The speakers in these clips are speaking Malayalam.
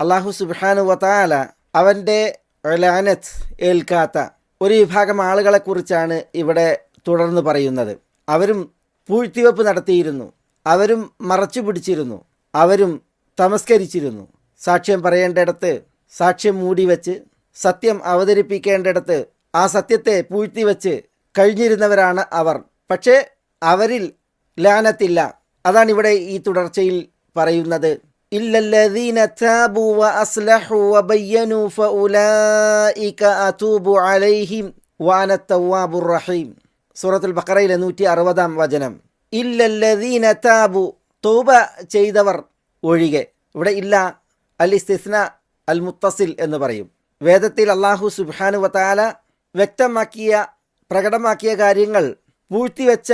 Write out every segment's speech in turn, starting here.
അള്ളാഹു സുബാനു വതാല അവന്റെ ലാനത്ത് ഏൽക്കാത്ത ഒരു വിഭാഗം ആളുകളെക്കുറിച്ചാണ് ഇവിടെ തുടർന്ന് പറയുന്നത്. അവരും പൂഴ്ത്തിവെപ്പ് നടത്തിയിരുന്നു. അവരും മറച്ചു പിടിച്ചിരുന്നു. അവരും തമസ്കരിച്ചിരുന്നു. സാക്ഷ്യം പറയേണ്ടിടത്ത് സാക്ഷ്യം മൂടിവെച്ച് സത്യം അവതരിപ്പിക്കേണ്ടിടത്ത് ആ സത്യത്തെ പൂഴ്ത്തിവെച്ച് കഴിഞ്ഞിരുന്നവരാണ് അവർ. പക്ഷേ അവരിൽ ലാനത്തില്ല. അതാണ് ഇവിടെ ഈ തുടർച്ചയിൽ പറയുന്നത്. ഇല്ലല്ലദീന താബു വഅസ്ലഹു വബയ്യനു ഫഉലൈക അതൂബു അലൈഹിം വഅന തവ്വാബുർ റഹീം. സൂറത്തുൽ ബഖറയിലെ നൂറ്റി അറുപതാം വചനം. ഇല്ലല്ലദീന താബു തൗബ ചെയ്തവർ ഒഴികെ. ഇവിടെ ഇല്ല അൽ ഇസ്തിസ്ന അൽ മുത്തസിൽ എന്ന് പറയും. വേദത്തിൽ അള്ളാഹു സുബാനു വത്താല വ്യക്തമാക്കിയ പ്രകടമാക്കിയ കാര്യങ്ങൾ പൂഴ്ത്തിവെച്ച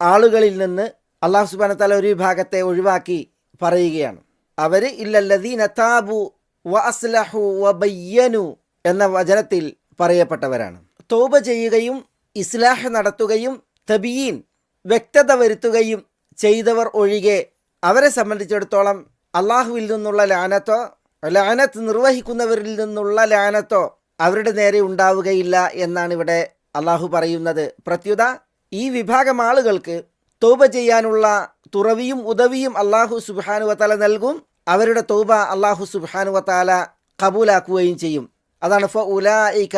ആളുകളിൽ നിന്ന് അള്ളാഹു സുബാന താല ഒരു വിഭാഗത്തെ ഒഴിവാക്കി പറയുകയാണ്. അവർ ഇല്ലല്ലദീന താബു വ അസ്ലഹു വ ബയ്യനു എന്ന വചനത്തിൽ പറയപ്പെട്ടവരാണ്. തോപ ചെയ്യുകയും ഇസ്ലാഹ് നടത്തുകയും തബീൻ വ്യക്തത വരുത്തുകയും ചെയ്തവർ ഒഴികെ അവരെ സംബന്ധിച്ചിടത്തോളം അള്ളാഹുവിൽ നിന്നുള്ള ലാനത്തോ ലാനത്ത് നിർവഹിക്കുന്നവരിൽ നിന്നുള്ള ലാനത്തോ അവരുടെ നേരെ ഉണ്ടാവുകയില്ല എന്നാണ് ഇവിടെ അള്ളാഹു പറയുന്നത്. പ്രത്യുത ഈ വിഭാഗം ആളുകൾക്ക് തോപ ചെയ്യാനുള്ള തുറവിയും ഉദവിയും അള്ളാഹു സുബാനുവത്താല നൽകും. അവരുടെ തൗബ അള്ളാഹു സുബാനുവത്താല കബൂലാക്കുകയും ചെയ്യും. അതാണ് ഫ ഉലായിക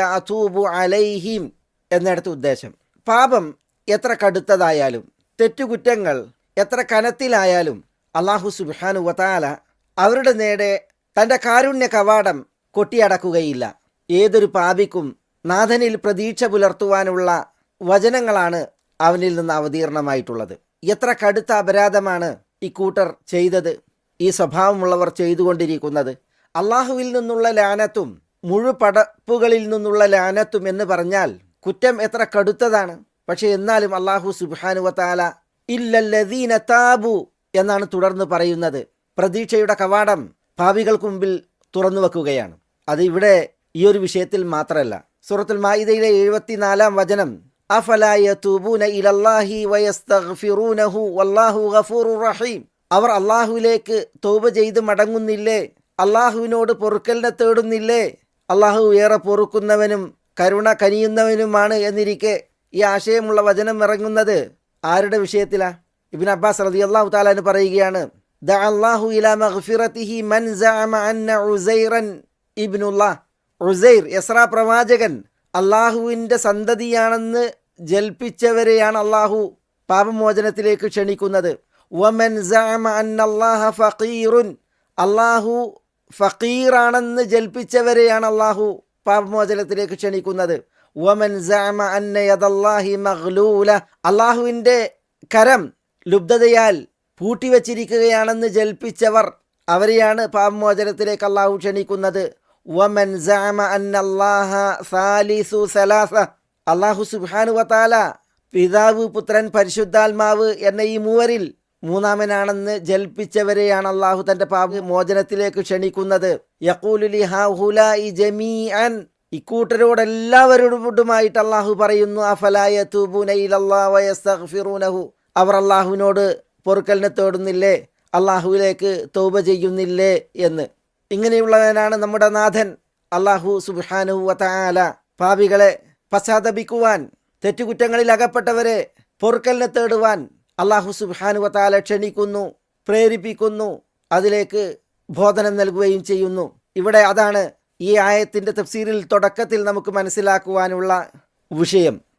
അലൈഹിം എന്നിടത്ത് ഉദ്ദേശം. പാപം എത്ര കടുത്തതായാലും തെറ്റുകുറ്റങ്ങൾ എത്ര കനത്തിലായാലും അള്ളാഹു സുബാനു വതാല അവരുടെ നേരെ തന്റെ കാരുണ്യ കവാടം കൊട്ടിയടക്കുകയില്ല. ഏതൊരു പാപിക്കും നാഥനിൽ പ്രതീക്ഷ പുലർത്തുവാനുള്ള വചനങ്ങളാണ് അവനിൽ നിന്ന് അവതീർണമായിട്ടുള്ളത്. എത്ര കടുത്ത അപരാധമാണ് ഇക്കൂട്ടർ ചെയ്തത് ഈ സ്വഭാവമുള്ളവർ ചെയ്തുകൊണ്ടിരിക്കുന്നത്. അള്ളാഹുവിൽ നിന്നുള്ള ലാനത്തും മുഴുപടപ്പുകളിൽ നിന്നുള്ള ലാനത്തും എന്ന് പറഞ്ഞാൽ കുറ്റം എത്ര കടുത്തതാണ്. പക്ഷെ എന്നാലും അള്ളാഹു സുബാനുവത്താല ഇല്ലല്ലദീന താബു എന്നാണ് തുടർന്ന് പറയുന്നത്. പ്രതീക്ഷയുടെ കവാടം ഭാവികൾക്ക് മുമ്പിൽ തുറന്നു വെക്കുകയാണ്. അത് ഇവിടെ ഈ ഒരു വിഷയത്തിൽ മാത്രമല്ല. സൂറത്തുൽ മായിദയിലെ എഴുപത്തിനാലാം വചനം അഫലായ തൂബൂന ഇലല്ലാഹി വയസ്തഗ്ഫിറൂനഹു വല്ലാഹു ഗഫൂറു റഹീം. അവർ അള്ളാഹുവിലേക്ക് തൗബ ചെയ്ത് മടങ്ങുന്നില്ലേ? അള്ളാഹുവിനോട് പൊറുക്കലിനെ തേടുന്നില്ലേ? അള്ളാഹു ഏറെ പൊറുക്കുന്നവനും കരുണ കനിയുന്നവനുമാണ് എന്നിരിക്കെ ഈ ആശയമുള്ള വചനം ഇറങ്ങുന്നത്. ആരുടെ വിഷയത്തിലാ? ഇബിൻ അബ്ബാസ് റതി അള്ളാഹു താലാന് പറയുകയാണ് ദ അല്ലാഹു ഇലാ മഗ്ഫിറത്തിഹി മൻ അന്ന ഉസൈറൻ ഇബ്നുല്ലാ. ഉസൈർ പ്രവാചകൻ അള്ളാഹുവിന്റെ സന്തതിയാണെന്ന് ജൽപ്പിച്ചവരെയാണ് അള്ളാഹു പാപമോചനത്തിലേക്ക് ക്ഷണിക്കുന്നത്. വമൻ ഫഖീറുൻ. അള്ളാഹു ഫക്കീറാണെന്ന് ജൽപ്പിച്ചവരെയാണ് അള്ളാഹു പാപമോചനത്തിലേക്ക് ക്ഷണിക്കുന്നത്. വമൻ അള്ളാഹുവിന്റെ കരം ലുബ്ധതയാൽ പൂട്ടിവച്ചിരിക്കുകയാണെന്ന് ജൽപ്പിച്ചവർ അവരെയാണ് പാപമോചനത്തിലേക്ക് അള്ളാഹു ക്ഷണിക്കുന്നത്. വമൻ സഅമ അന്നല്ലാഹ സാലിസു സലാസ അള്ളാഹു സുബ്ഹാനു വതാല പിതാവ് പുത്രൻ പരിശുദ്ധാത്മാവ് എന്ന ഈ മൂവരിൽ മൂന്നാമനാണെന്ന് ജൽപ്പിച്ചവരെയാണ് അള്ളാഹു തന്റെ പാപ മോചനത്തിലേക്ക് ക്ഷണിക്കുന്നത്. യഖൂലുലി ഹൗലായി ജമീഅൻ. ഇക്കൂട്ടരോടെല്ലാവരോടുമായിട്ട് അള്ളാഹു പറയുന്നു അഫലായ തൂബുനയിലല്ലാഹു അവർ അള്ളാഹുവിനോട് പൊറുക്കലിനെ തേടുന്നില്ലേ? അള്ളാഹുവിലേക്ക് തൗബ ചെയ്യുന്നില്ലേ എന്ന്. ഇങ്ങനെയുള്ളവനാണ് നമ്മുടെ നാഥൻ. അള്ളാഹു സുബാനു വതാല പാപികളെ പശ്ചാത്തപിക്കുവാൻ തെറ്റുകുറ്റങ്ങളിൽ അകപ്പെട്ടവരെ പൊറുക്കലിനെ തേടുവാൻ അള്ളാഹു സുബാനു വതാല ക്ഷണിക്കുന്നു പ്രേരിപ്പിക്കുന്നു അതിലേക്ക് ബോധനം നൽകുകയും ചെയ്യുന്നു. ഇവിടെ അതാണ് ഈ ആയത്തിന്റെ തഫ്സീറിൽ തുടക്കത്തിൽ നമുക്ക് മനസ്സിലാക്കുവാനുള്ള വിഷയം.